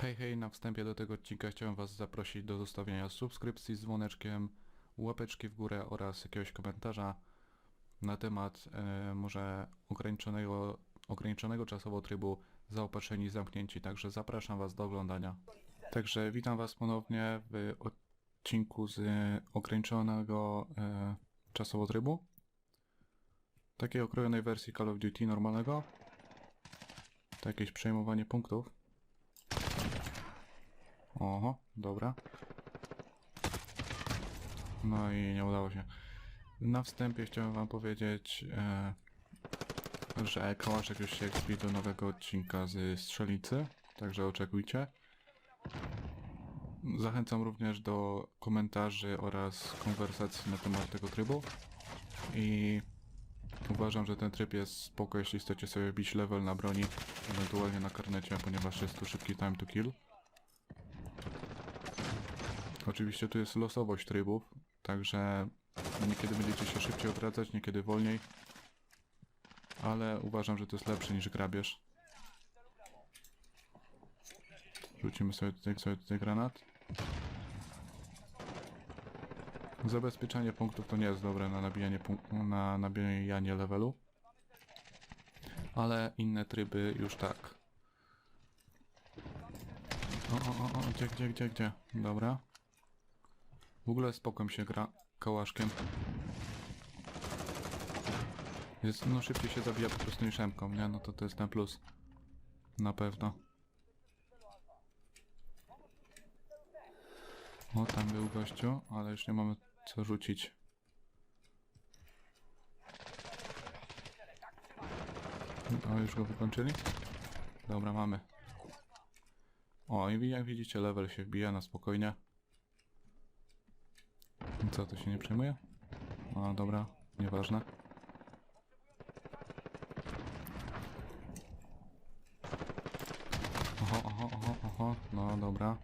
Hej, hej, na wstępie do tego odcinka chciałem Was zaprosić do zostawienia subskrypcji z dzwoneczkiem, łapeczki w górę oraz jakiegoś komentarza na temat e, może ograniczonego, ograniczonego czasowo trybu zaopatrzeni zamknięci, także zapraszam Was do oglądania. Także witam Was ponownie w odcinku z ograniczonego e, czasowo trybu. Takiej okrojonej wersji Call of Duty normalnego. To jakieś przejmowanie punktów. Oho, dobra. No i nie udało się. Na wstępie chciałem wam powiedzieć, e, że Kałaszek już się expi do nowego odcinka z Strzelicy, także oczekujcie. Zachęcam również do komentarzy oraz konwersacji na temat tego trybu. I uważam, że ten tryb jest spoko, jeśli chcecie sobie bić level na broni, ewentualnie na karnecie, ponieważ jest tu szybki time to kill. Oczywiście tu jest losowość trybów, także niekiedy będziecie się szybciej odradzać, niekiedy wolniej. Ale uważam, że to jest lepsze niż grabież. Rzucimy sobie tutaj, sobie tutaj granat. Zabezpieczanie punktów to nie jest dobre na nabijanie, na nabijanie levelu. Ale inne tryby już tak. O, o, o, gdzie, gdzie, gdzie, gdzie? Dobra. W ogóle spokojnie się gra kałaszkiem. Jest, no szybciej się zabija po prostu niż M-ką, nie? No to to jest ten plus. Na pewno. O, tam był gościu, ale już nie mamy co rzucić. O, już go wykończyli? Dobra, mamy. O, i jak widzicie, level się wbija na spokojnie. Co, to się nie przejmuje? O, dobra, nieważne. Oho, oho, oho, oho, no dobra.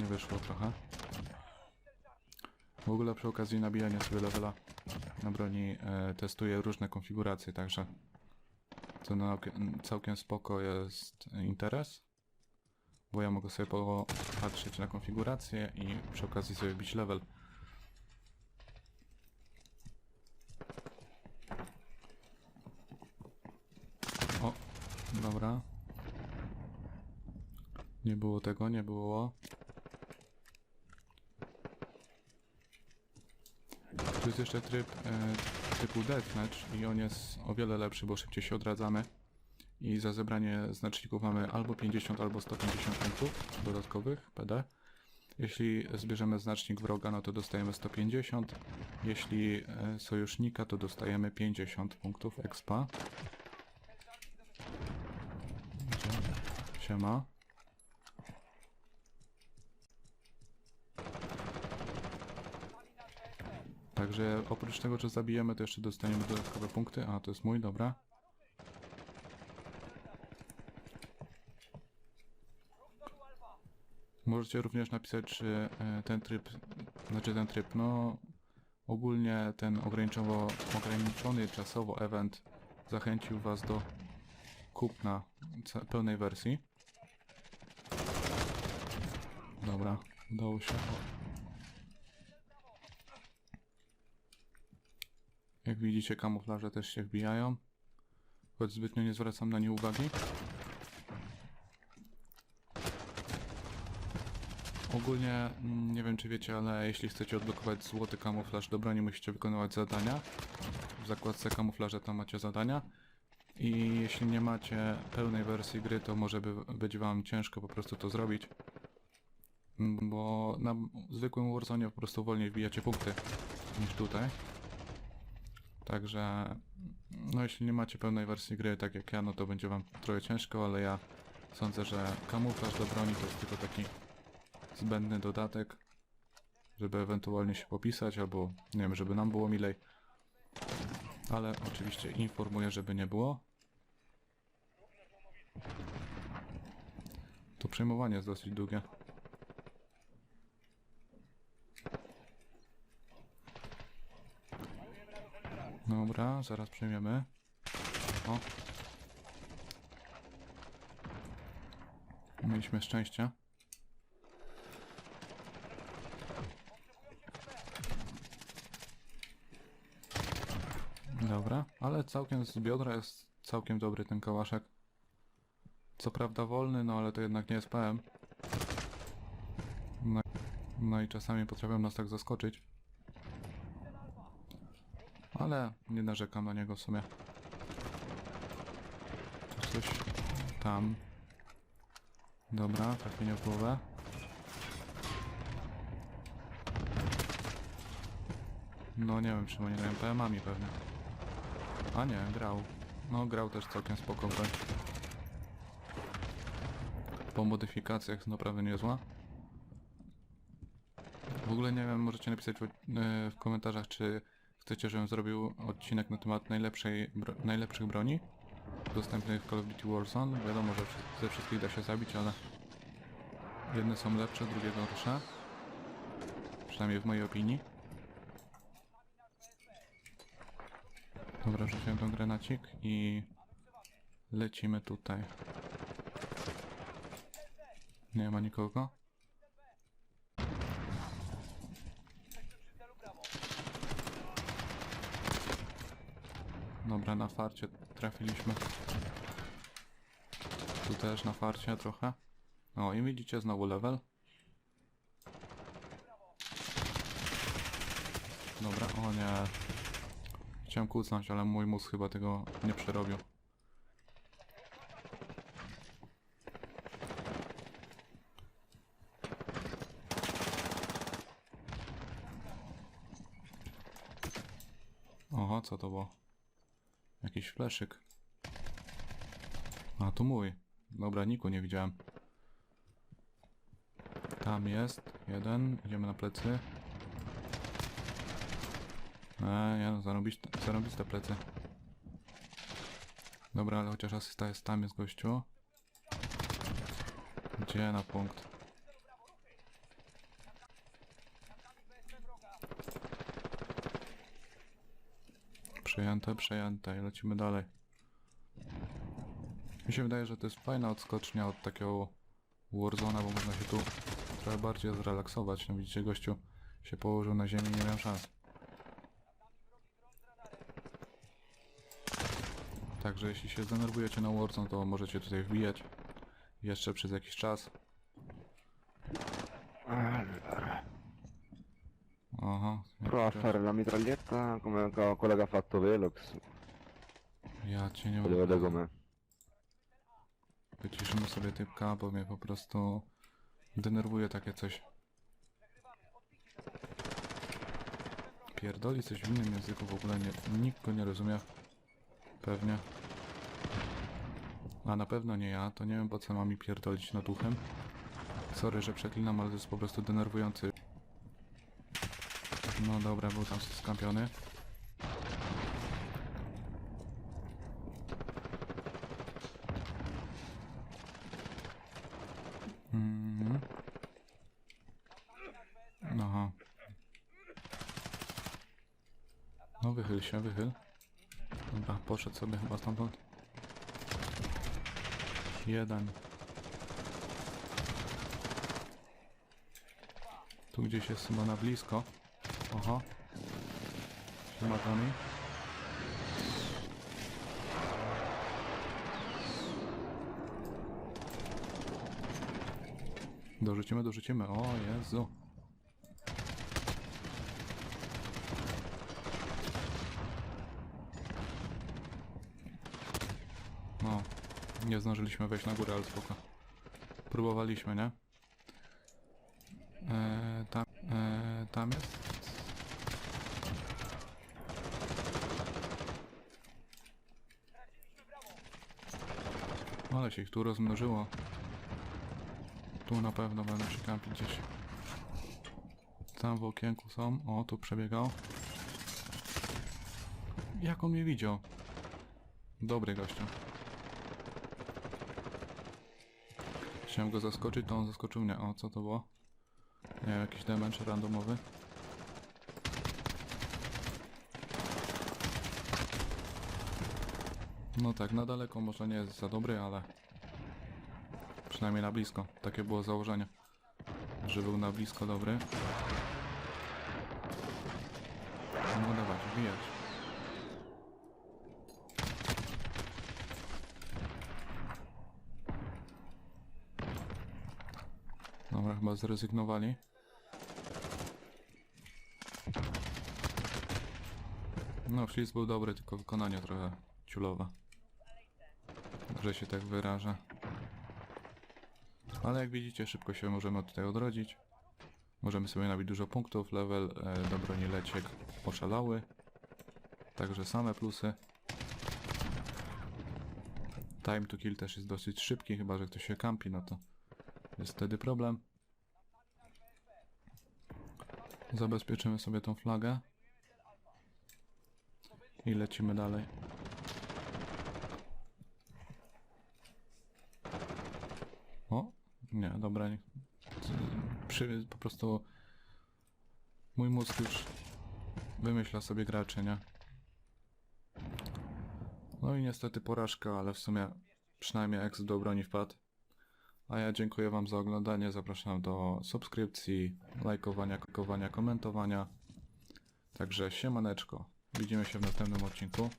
Nie wyszło trochę. W ogóle przy okazji nabijania sobie levela na broni e, testuję różne konfiguracje, także to na, całkiem spoko jest interes, bo ja mogę sobie popatrzeć na konfigurację i przy okazji sobie bić level. O, dobra. Nie było tego, nie było. Tu jest jeszcze tryb e, typu Deathmatch i on jest o wiele lepszy, bo szybciej się odradzamy. I za zebranie znaczników mamy albo 50, albo 150 punktów dodatkowych PD. Jeśli zbierzemy znacznik wroga, no to dostajemy 150. Jeśli e, sojusznika, to dostajemy 50 punktów expa. Siema. Także oprócz tego, że zabijemy, to jeszcze dostaniemy dodatkowe punkty. A, to jest mój, dobra. Możecie również napisać, czy e, ten tryb, znaczy ten tryb, no ogólnie ten ograniczony czasowo event zachęcił Was do kupna pełnej wersji. Dobra, udało się. Jak widzicie, kamuflaże też się wbijają. Choć zbytnio nie zwracam na nie uwagi. Ogólnie, mm, nie wiem czy wiecie, ale jeśli chcecie odblokować złoty kamuflaż do broni, musicie wykonywać zadania. W zakładce kamuflaże tam macie zadania. I jeśli nie macie pełnej wersji gry, to może by być wam ciężko po prostu to zrobić. Bo na zwykłym Warzone po prostu wolniej wbijacie punkty niż tutaj. Także, no jeśli nie macie pełnej wersji gry, tak jak ja, no to będzie wam trochę ciężko, ale ja sądzę, że kamuflaż do broni to jest tylko taki zbędny dodatek, żeby ewentualnie się popisać, albo nie wiem, żeby nam było milej. Ale oczywiście informuję, żeby nie było. To przejmowanie jest dosyć długie. Dobra, zaraz przejmiemy. O. Mieliśmy szczęście. Dobra, ale całkiem z biodra jest całkiem dobry ten kałaszek. Co prawda wolny, no ale to jednak nie jest PM. No, no i czasami potrafią nas tak zaskoczyć. Ale nie narzekam na niego w sumie. Coś tam. Dobra, trafienie w głowę. No nie wiem, czy oni grają PM-ami pewnie. A nie, grał. No grał też całkiem spoko. Po modyfikacjach jest naprawdę niezła. W ogóle nie wiem, możecie napisać w, e, w komentarzach, czy chcecie, żebym zrobił odcinek na temat najlepszej bro najlepszych broni dostępnych w Call of Duty Warzone. Wiadomo, że ze wszystkich da się zabić, ale jedne są lepsze, drugie gorsze. Przynajmniej w mojej opinii. Dobra, rzuciłem ten granacik i lecimy tutaj. Nie ma nikogo. Dobra, na farcie trafiliśmy. Tu też na farcie trochę. O, i widzicie znowu level. Dobra, o nie. Chciałem kucnąć, ale mój mózg chyba tego nie przerobił. Oho, co to było? Jakiś fleszyk. A, to mój. Dobra, Niku nie widziałem. Tam jest. Jeden. Idziemy na plecy. Eee, ja no, zarobić, zarobić te plecy. Dobra, ale chociaż asysta jest tam, jest gościu. Gdzie na punkt? Przejęte, przejęte i lecimy dalej. Mi się wydaje, że to jest fajna odskocznia od takiego Warzona, bo można się tu trochę bardziej zrelaksować. No widzicie, gościu się położył na ziemi i nie miał szans. Także jeśli się zdenerwujecie na Warzone, to możecie tutaj wbijać jeszcze przez jakiś czas. Aha. prova a fare la mitraglietta come co- quella che ha fatto Velox. Ja cię nie com'è. Wyciszymy sobie typka, bo mnie po prostu denerwuje takie coś. Pierdoli coś w innym języku w ogóle nie, nikt go nie rozumie. Pewnie. A na pewno nie ja, to nie wiem po co mam mi pierdolić nad uchem. Sorry, że przeklinam, ale to jest po prostu denerwujący. No dobra, był tam skampiony. Mhm. Aha. No wychyl się, wychyl. Dobra, poszedł sobie chyba stamtąd. Jeden. Tu gdzieś jest chyba na blisko. Siema Tony. Dorzucimy, dorzucimy. O Jezu. No, nie zdążyliśmy wejść na górę, ale spoko. Próbowaliśmy, nie? Eee, tam, eee, tam jest. Ale się ich tu rozmnożyło. Tu na pewno będą się kampić gdzieś. Tam w okienku są. O, tu przebiegał. Jak on mnie widział? Dobry gościu. Chciałem go zaskoczyć, to on zaskoczył mnie. O, co to było? Nie jakiś damage randomowy. No tak, na daleko może nie jest za dobry, ale Przynajmniej na blisko. Takie było założenie. Że był na blisko dobry. No dawać, wbijać. Dobra, chyba zrezygnowali. No, Fliss był dobry, tylko wykonanie trochę ciulowe. Że się tak wyrażę. Ale jak widzicie, szybko się możemy tutaj odrodzić. Możemy sobie nabić dużo punktów. Level e, do broni leciek oszalały. Także same plusy. Time to kill też jest dosyć szybki, chyba że ktoś się kampi, no to jest wtedy problem. Zabezpieczymy sobie tą flagę. I lecimy dalej. O, nie, dobra, nie. Przy, po prostu mój mózg już wymyśla sobie graczy, nie? No i niestety porażka, ale w sumie przynajmniej ex do broni wpadł. A ja dziękuję Wam za oglądanie, zapraszam do subskrypcji, lajkowania, komentowania. Także siemaneczko, widzimy się w następnym odcinku.